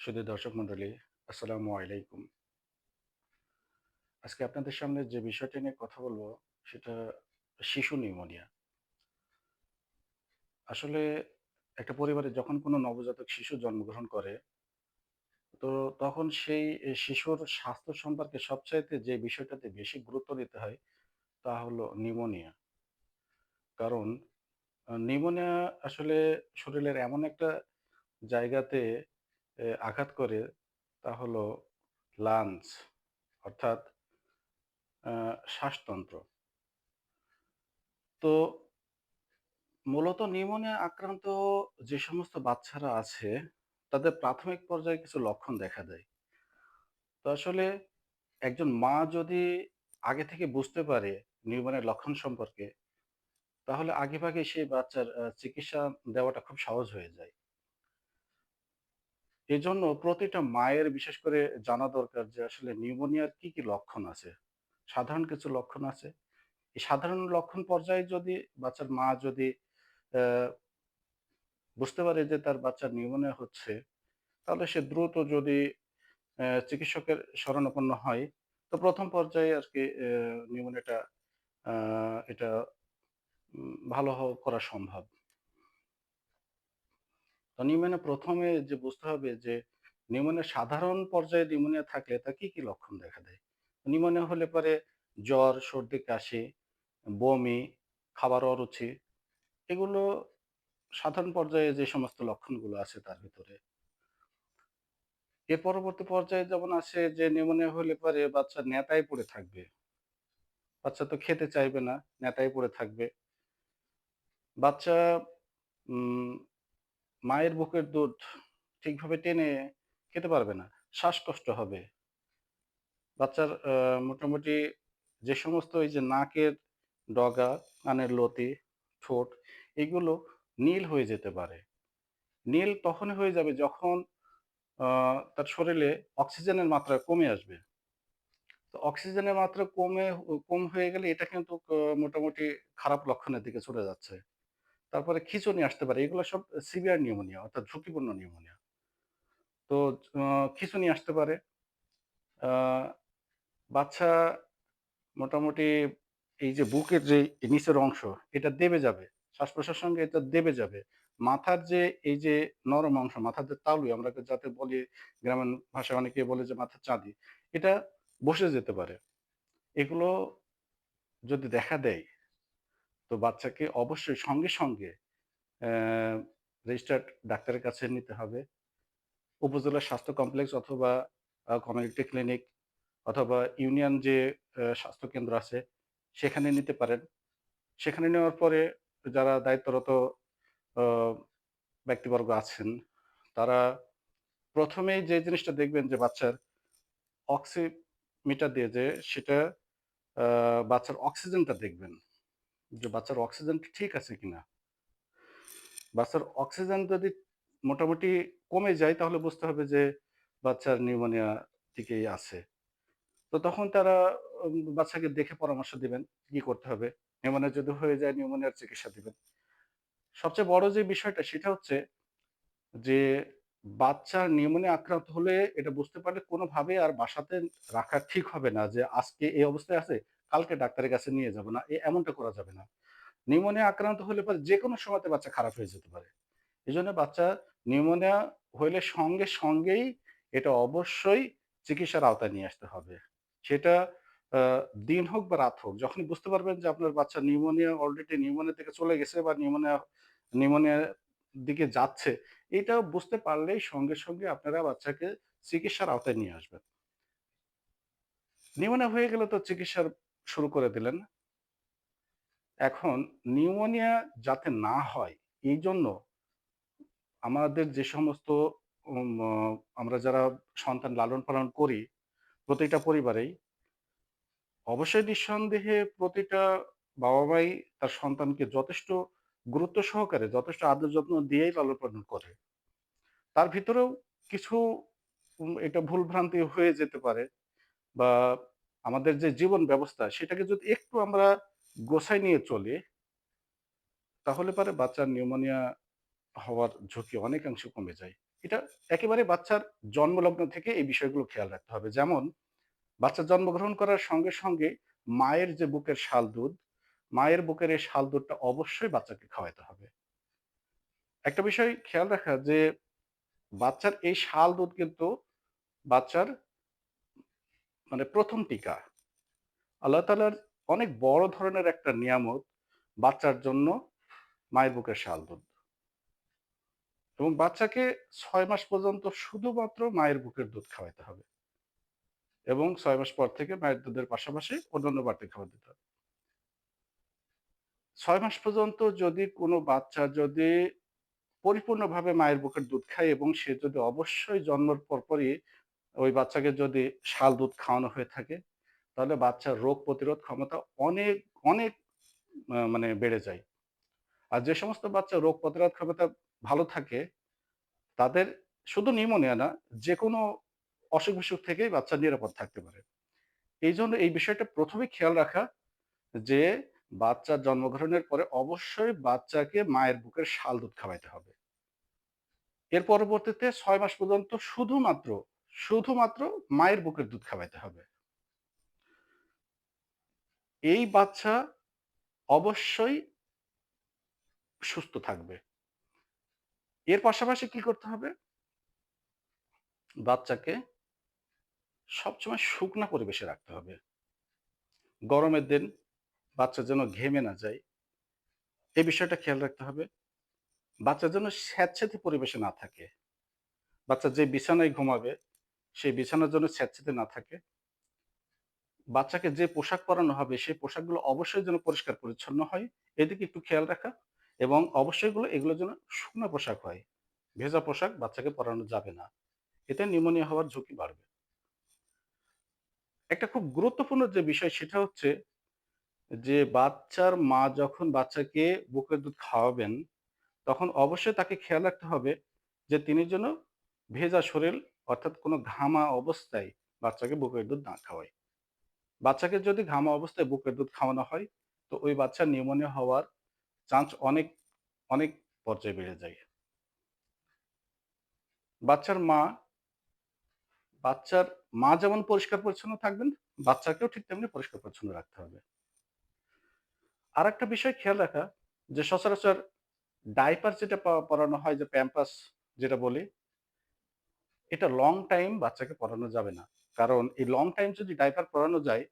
শুধু দর্শক মন্ডলী, আসসালামু আলাইকুম। আজকে আপনাদের সামনে যে বিষয়টি নিয়ে কথা বলব, সেটা শিশু নিউমোনিয়া। আসলে একটা পরিবারে যখন কোনো নবজাতক শিশু জন্মগ্রহণ করে, তো তখন সেই শিশুর স্বাস্থ্য সম্পর্কে সবচাইতে যে বিষয়টাতে বেশি গুরুত্ব দিতে হয়, তা হলো নিউমোনিয়া। কারণ নিউমোনিয়া আসলে শরীরের এমন একটা জায়গাতে আঘাত করে তা হলো লাঞ্চ, অর্থাৎ শ্বাসতন্ত্র। তো মূলত নিউমোনিয়া আক্রান্ত যে সমস্ত বাচ্চারা আছে, তাদের প্রাথমিক পর্যায়ে কিছু লক্ষণ দেখা দেয়। তো আসলে একজন মা যদি আগে থেকে বুঝতে পারে নিউমোনিয়ার লক্ষণ সম্পর্কে, তাহলে আগেভাগে সেই বাচ্চার চিকিৎসা দেওয়াটা খুব সহজ হয়ে যায়। এজন্য প্রতিটা মায়ের বিশেষ করে জানা দরকার যে আসলে নিউমোনিয়ার কি কি লক্ষণ আছে? সাধারণ কিছু লক্ষণ আছে? এই সাধারণ লক্ষণ পর্যায়ে যদি বাচ্চার মা যদি বুঝতে পারে যে তার বাচ্চার নিউমোনিয়া হচ্ছে, তাহলে সে দ্রুত যদি চিকিৎসকের শরণাপন্ন হয়, তো প্রথম পর্যায়ে আর কি নিউমোনিয়াটা এটা ভালো করা সম্ভব। তো প্রথমে যে বুঝতে হবে যে নিউমোনিয়া সাধারণ পর্যায়ে নিউমোনিয়া থাকলে তা কি কি লক্ষণ দেখা দেয়? নিউমোনিয়া হলে পরে জ্বর, সর্দি, কাশি, বমি, খাবার অরুচি এগুলো সাধারণ পর্যায়ে যে সমস্ত লক্ষণগুলো আছে তার ভিতরে। এর পরবর্তী পর্যায়ে যেমন আসে যে নিউমোনিয়া হলে পরে বাচ্চা নেতায় পড়ে থাকবে। বাচ্চা তো খেতে চাইবে না নেতায় পড়ে থাকবে। বাচ্চা মায়ের বুকের দুধ ঠিকভাবে টেনে খেতে পারবে না, শ্বাসকষ্ট হবে। বাচ্চার মোটামুটি যে সমস্ত এই যে নাকের ডগা, কানের লতি, ঠোঁট, এগুলো নীল হয়ে যেতে পারে। নীল তখনই হয়ে যাবে যখন তার শরীরে অক্সিজেনের মাত্রা কমে আসবে। তো অক্সিজেনের মাত্রা কমে, কম হয়ে গেলে এটা কিন্তু মোটামুটি খারাপ লক্ষণের দিকে চলে যাচ্ছে। তারপরে খিঁচুনি আসতে পারে। এগুলো সব সিভিয়ার নিউমোনিয়া, অর্থাৎ ঝুঁকিপূর্ণ নিউমোনিয়া। তো খিঁচুনি আসতে পারে। বাচ্চা মোটামুটি এই যে বুকের যে নিচের অংশ, এটা দেবে যাবে। শ্বাস প্রশ্বাসের সঙ্গে এটা দেবে যাবে। মাথার যে এই যে নরম অংশ, মাথার যে তালু আমরা যাতে বলি গ্রামীণ ভাষায় অনেকে বলে যে মাথার চাঁদি, এটা বসে যেতে পারে। এগুলো যদি দেখা দেয় তো বাচ্চাকে অবশ্যই সঙ্গে সঙ্গে রেজিস্টার্ড ডাক্তারের কাছে নিতে হবে। উপজেলা স্বাস্থ্য কমপ্লেক্স অথবা কমিউনিটি ক্লিনিক অথবা ইউনিয়ন যে স্বাস্থ্য কেন্দ্র আছে, সেখানে নিতে পারেন। সেখানে নেওয়ার পরে যারা দায়িত্বরত ব্যক্তিবর্গ আছেন, তারা প্রথমেই যে জিনিসটা দেখবেন যে বাচ্চার অক্সিমিটার দিয়ে যে, সেটা বাচ্চার অক্সিজেনটা দেখবেন। যে বাচ্চার অক্সিজেন ঠিক আছে কিনা? বাচ্চার অক্সিজেন যদি মোটামুটি কমে যায়, তাহলে বুঝতে হবে যে বাচ্চার নিউমোনিয়া দিকেই আছে। তো তখন তারা বাচ্চাকে দেখে পরামর্শ দিবেন কি করতে হবে। নিউমোনিয়া যদি হয়ে যায় নিউমোনিয়ার চিকিৎসা দিবেন। সবচেয়ে বড় যে বিষয়টা, সেটা হচ্ছে যে বাচ্চা নিউমোনিয়া আক্রান্ত হলে এটা বুঝতে পারলে কোনোভাবে আর বাসাতে রাখা ঠিক হবে না যে আজকে এই অবস্থায় আছে কালকে ডাক্তারের কাছে নিয়ে যাব না এমনটা করা যাবে না। নিউমোনিয়া আক্রান্ত হলে পরে যে কোনো সময়তে বাচ্চা খারাপ হয়ে যেতে পারে। এই জন্য বাচ্চা নিউমোনিয়া হইলে সঙ্গে সঙ্গেই এটা অবশ্যই চিকিৎসার আওতায় নিয়ে আসতে হবে। সেটা দিন হোক বা রাত হোক, যখনই বুঝতে পারবেন যে আপনার বাচ্চা নিউমোনিয়া অলরেডি নিউমোনিয়া থেকে চলে গেছে বা নিউমোনিয়া নিউমোনিয়ার দিকে যাচ্ছে, এটা বুঝতে পারলেই সঙ্গে সঙ্গে আপনারা বাচ্চাকে চিকিৎসার আওতায় নিয়ে আসবেন। নিউমোনিয়া হয়ে গেলে তো চিকিৎসার শুরু করে দিলেন। এখন নিউমোনিয়া যাতে না হয়, এই জন্য আমাদের যে সমস্ত আমরা যারা সন্তান লালন পালন করি প্রতিটা পরিবারেই, অবশ্যই নিঃসন্দেহে প্রতিটা বাবা মাই তার সন্তানকে যথেষ্ট গুরুত্ব সহকারে, যথেষ্ট আদর যত্ন দিয়েই লালন পালন করে। তার ভিতরেও কিছু এটা ভুল ভ্রান্তি হয়ে যেতে পারে বা আমাদের যে জীবন ব্যবস্থা সেটাকে যদি একটু আমরা গোছায় নিয়ে চলি তাহলে পারে বাচ্চার নিউমোনিয়া হওয়ার ঝুঁকি অনেকাংশে কমে যায় এটা একেবারে বাচ্চার জন্মলগ্ন থেকে এই বিষয়গুলো খেয়াল রাখতে হবে। যেমন বাচ্চা জন্মগ্রহণ করার সঙ্গে, সঙ্গে মায়ের যে বুকের শাল দুধ, মায়ের বুকের এই শাল দুধটা অবশ্যই বাচ্চাকে খাওয়াইতে হবে। একটা বিষয় খেয়াল রাখা যে বাচ্চার এই শাল দুধ কিন্তু বাচ্চার মানে ১ম টিকা। আল্লাহ তাআলার অনেক বড় ধরনের একটা নিয়ামত বাচ্চার জন্য মায়ের বুকের শাল দুধ। এবং বাচ্চাকে ৬ মাস পর্যন্ত শুধুমাত্র মায়ের বুকের দুধ খাওয়াইতে হবে। এবং ৬ মাস পর থেকে মায়ের দুধের পাশাপাশি অন্যান্য বাড়তি খাবার দিতে হবে। ছয় মাস পর্যন্ত যদি কোনো বাচ্চা যদি পরিপূর্ণভাবে মায়ের বুকের দুধ খায় এবং সে যদি অবশ্যই জন্মের পরপরই ওই বাচ্চাকে যদি শাল দুধ খাওয়ানো হয়ে থাকে, তাহলে বাচ্চার রোগ প্রতিরোধ ক্ষমতা অনেক, অনেক মানে বেড়ে যায়। আর যে সমস্ত বাচ্চা রোগ প্রতিরোধ ক্ষমতা ভালো থাকে, তাদের শুধু নিউমোনিয়া না, যেকোনো অসুখ-বিসুখ থেকেই বাচ্চা নিরাপদ থাকতে পারে। এই জন্য এই বিষয়টা ১ম এই খেয়াল রাখা যে বাচ্চার জন্মগ্রহণের পরে অবশ্যই বাচ্চাকে মায়ের বুকের শাল দুধ খাওয়াইতে হবে। এর পরবর্তীতে ছয় মাস পর্যন্ত শুধুমাত্র, শুধুমাত্র মায়ের বুকের দুধ খাওয়াইতে হবে। এই বাচ্চা অবশ্যই সুস্থ থাকবে। এর পাশাপাশি কি করতে হবে? বাচ্চাকে সবসময় শুকনা পরিবেশে রাখতে হবে। গরমের দিন বাচ্চা যেন ঘেমে না যায়। এই বিষয়টা খেয়াল রাখতে হবে। বাচ্চা যেন স্যাঁতসেঁতে পরিবেশে না থাকে। বাচ্চা যে বিছানায় ঘুমাবে, সেই বিছানা যেন স্যাঁতসেঁতে না থাকে। বাচ্চাকে যে পোশাক পরানো হবে, সেই পোশাকগুলো অবশ্যই যেন পরিষ্কার পরিচ্ছন্ন হয়, এদিকে একটু খেয়াল রাখা এবং অবশ্যই এগুলো এগুলো যেন শুকনা পোশাক হয়। ভেজা পোশাক বাচ্চাকে পরানো যাবে না। এতে নিউমোনিয়া হওয়ার ঝুঁকি বাড়বে। একটা খুব গুরুত্বপূর্ণ যে বিষয় সেটা হচ্ছে যে বাচ্চার মা যখন বাচ্চাকে বুকের দুধ খাওয়াবেন, তখন অবশ্যই তাকে খেয়াল রাখতে হবে যে তিনি যেন ভেজা শরীর অর্থাৎ কোনো ঘামা অবস্থায় বাচ্চাকে বুকের দুধ না খাওয়ায়। বাচ্চাকে যদি ঘামা অবস্থায় বুকের দুধ খাওয়ানো হয়, তো ওই বাচ্চার নিউমোনিয়া হওয়ার চান্স অনেক, অনেক পর্যায়ে বেড়ে যায়। বাচ্চার মা বাচ্চার মা যেমন পরিষ্কার-পরিচ্ছন্ন থাকবেন, বাচ্চাকেও ঠিক তেমনি পরিষ্কার-পরিচ্ছন্ন রাখতে হবে। আর একটা বিষয় খেয়াল রাখা যে সচরাচর ডায়পার যেটা পরানো হয় যে প্যাম্পার্স যেটা বলি, এটা লং টাইম বাচ্চাকে পরানো যাবে না। কারণ এই লং টাইম যদি ডায়পার পরানো যায়,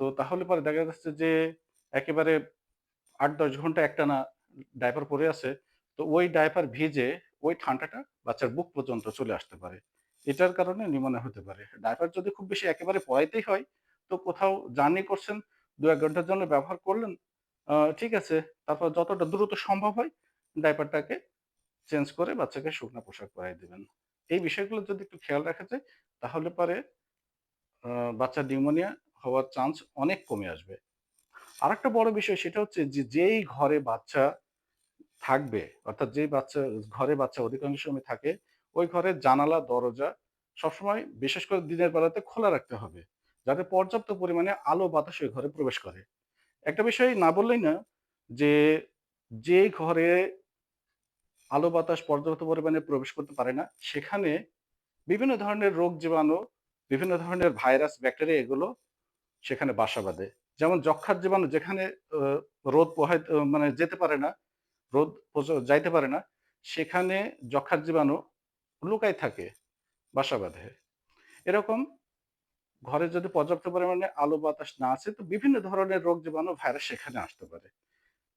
তো তাহলে পরে দেখা যাচ্ছে যে একেবারে আট দশ ঘণ্টা একটানা ডায়পার পরে আছে। তো ওই ডায়পার ভিজে ওই ঠান্ডাটা বাচ্চার বুক পর্যন্ত চলে আসতে পারে। এটার কারণে নিউমোনিয়া হতে পারে। ডায়পার যদি খুব বেশি একেবারে পরাইতেই হয়, তো কোথাও জার্নি করছেন, ২-১ ঘণ্টার জন্য ব্যবহার করলেন। ঠিক আছে। তারপর যতটা দ্রুত সম্ভব হয় ডায়পারটাকে চেঞ্জ করে বাচ্চাকে শুকনা পোশাক পরায় দিবেন। এই বিষয়গুলো যদি একটু খেয়াল রাখা যায়, তাহলে পরে বাচ্চার নিউমোনিয়া হওয়ার চান্স অনেক কমে আসবে। আরেকটা বড় বিষয় সেটা হচ্ছে যে, যেই ঘরে বাচ্চা থাকবে, অর্থাৎ যেই বাচ্চা ঘরে বাচ্চা অধিকাংশ সময় থাকে, ওই ঘরের জানালা, দরজা সবসময় বিশেষ করে দিনের বেলাতে খোলা রাখতে হবে। যাতে পর্যাপ্ত পরিমাণে আলো বাতাস ওই ঘরে প্রবেশ করে। একটা বিষয় না বললেই না যে, যে ঘরে আলো বাতাস পর্যাপ্ত পরিমাণে প্রবেশ করতে পারে না, সেখানে বিভিন্ন ধরনের রোগ জীবাণু, বিভিন্ন ধরনের ভাইরাস, ব্যাকটেরিয়া এগুলো সেখানে বাসা বাঁধে। যেমন যক্ষ্মার জীবাণু যেখানে রোদ পোহাইতে মানে যেতে পারে না, রোদ যাইতে পারে না, সেখানে যক্ষ্মার জীবাণু লুকায় থাকে, বাসা বাঁধে। এরকম ঘরে যদি পর্যাপ্ত পরিমাণে আলো বাতাস না আছে, তো বিভিন্ন ধরনের রোগ জীবাণু, ভাইরাস সেখানে আসতে পারে।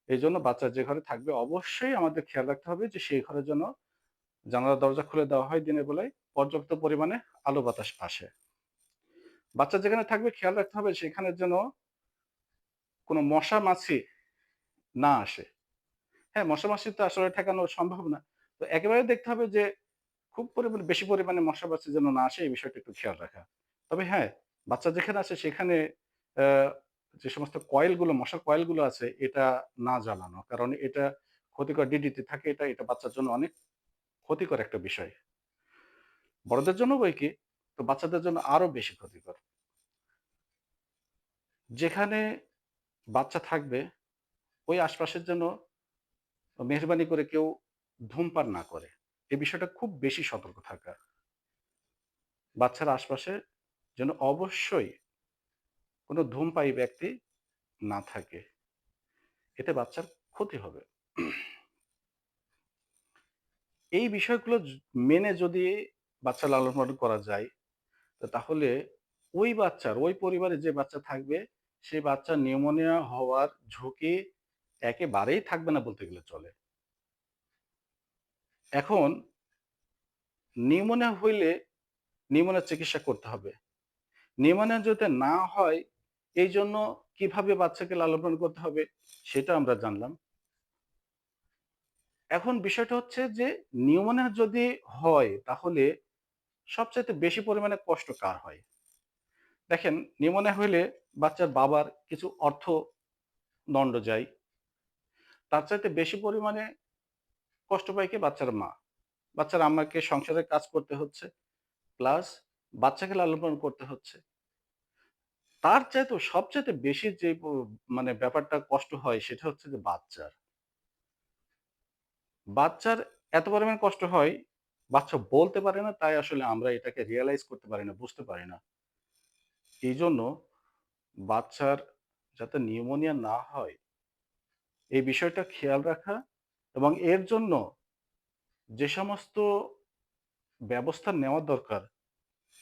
এইজন্য বাচ্চা যে ঘরে থাকবে অবশ্যই আমাদের খেয়াল রাখতে হবে যে সেই ঘরের জন্য জানালা দরজা খুলে দেওয়া হয় দিনের বেলায়, পর্যাপ্ত পরিমাণে আলো বাতাস আসে। বাচ্চা যেখানে থাকবে খেয়াল রাখতে হবে সেখানে যেন কোনো মশা-মাছি না আসে। হ্যাঁ, মশা-মাছি তো আসলে ঠেকানো সম্ভব না। তো একেবারে দেখতে হবে যে খুব পরিমাণে বেশি পরিমাণে মশা-মাছি যেন না আসে এই বিষয়টা একটু খেয়াল রাখা। তবে হ্যাঁ, বাচ্চা যেখানে আছে সেখানে যে সমস্ত কয়েলগুলো মশার কয়েলগুলো আছে এটা না জ্বালানো। কারণ এটা ক্ষতিকর ডিডিটি থাকে এটা, এটা বাচ্চার জন্য অনেক ক্ষতিকর একটা বিষয়। বড়দের জন্য বৈকি, তো বাচ্চাদের জন্য আরও বেশি ক্ষতিকর। যেখানে বাচ্চা থাকবে, ওই আশপাশের জন্য মেহরবানি করে কেউ ধূমপান না করে। এই বিষয়টা খুব বেশি সতর্ক থাকা। বাচ্চার আশপাশে যেন অবশ্যই কোনো ধূমপায়ী ব্যক্তি না থাকে। এতে বাচ্চার ক্ষতি হবে। এই বিষয়গুলো মেনে যদি বাচ্চা লালন-পালন করা যায়, তাহলে ওই বাচ্চার, ওই পরিবারে যে বাচ্চা থাকবে, সেই বাচ্চার নিউমোনিয়া হওয়ার ঝুঁকি একেবারেই থাকবে না বলতে গেলে চলে। এখন নিউমোনিয়া হইলে নিউমোনিয়ার চিকিৎসা করতে হবে। নিউমোনিয়া যাতে না হয়, এইজন্য কীভাবে বাচ্চাকে লালন-পালন করতে হবে, সেটা আমরা জানলাম। এখন বিষয়টা হচ্ছে যে নিউমোনিয়া যদি হয়, তাহলে সবচাইতে বেশি পরিমাণে কষ্ট কার হয়? দেখেন নিউমোনিয়া হইলে বাচ্চার বাবার কিছু অর্থ দণ্ড যায়। তার চাইতে বেশি পরিমাণে কষ্ট পায় কি বাচ্চার মা। বাচ্চার আম্মাকে সংসারের কাজ করতে হচ্ছে, প্লাস বাচ্চাকে লালন-পালন করতে হচ্ছে। তার চাইতে সবচাইতে বেশি যে মানে ব্যাপারটা কষ্ট হয় সেটা হচ্ছে যে বাচ্চার। বাচ্চার এত পরিমাণ কষ্ট হয়, বাচ্চা বলতে পারে না তাই আসলে আমরা এটাকে রিয়েলাইজ করতে পারি না, বুঝতে পারি না। এই জন্য বাচ্চার যাতে নিউমোনিয়া না হয়, এই বিষয়টা খেয়াল রাখা এবং এর জন্য যে সমস্ত ব্যবস্থা নেওয়া দরকার,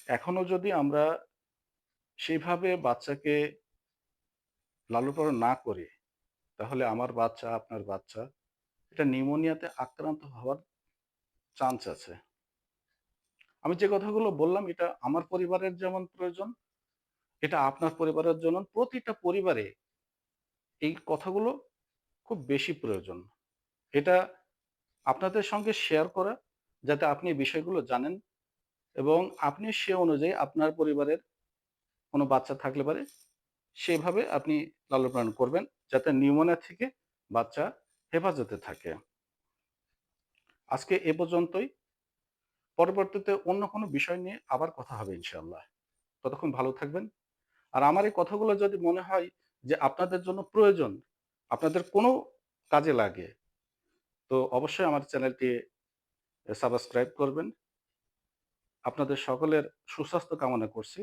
এখনও যদি আমরা সেইভাবে বাচ্চাকে লালন-পালন না করে তাহলে আমার বাচ্চা, আপনার বাচ্চা এটা নিউমোনিয়াতে আক্রান্ত হওয়ার চান্স আছে। আমি যে কথাগুলো বললাম এটা আমার পরিবারের যেমন প্রয়োজন, এটা আপনার পরিবারের জন্য প্রতিটা পরিবারে এই কথাগুলো খুব বেশি প্রয়োজন। এটা আপনাদের সঙ্গে শেয়ার করা যাতে আপনি বিষয়গুলো জানেন এবং আপনি সে অনুযায়ী আপনার পরিবারের কোনো বাচ্চা থাকলে পারে, সেভাবে আপনি লালন-পালন করবেন যাতে নিউমোনিয়া থেকে বাচ্চা হেফাজতে থাকে। আজকে এ পর্যন্তই। পরবর্তীতে অন্য কোনো বিষয় নিয়ে আবার কথা হবে ইনশাআল্লাহ। ততক্ষণ ভালো থাকবেন। আর আমার এই কথাগুলো যদি মনে হয় যে আপনাদের জন্য প্রয়োজন, আপনাদের কোনো কাজে লাগে, তো অবশ্যই আমার চ্যানেলটি সাবস্ক্রাইব করবেন। আপনাদের সকলের সুস্বাস্থ্য কামনা করছি।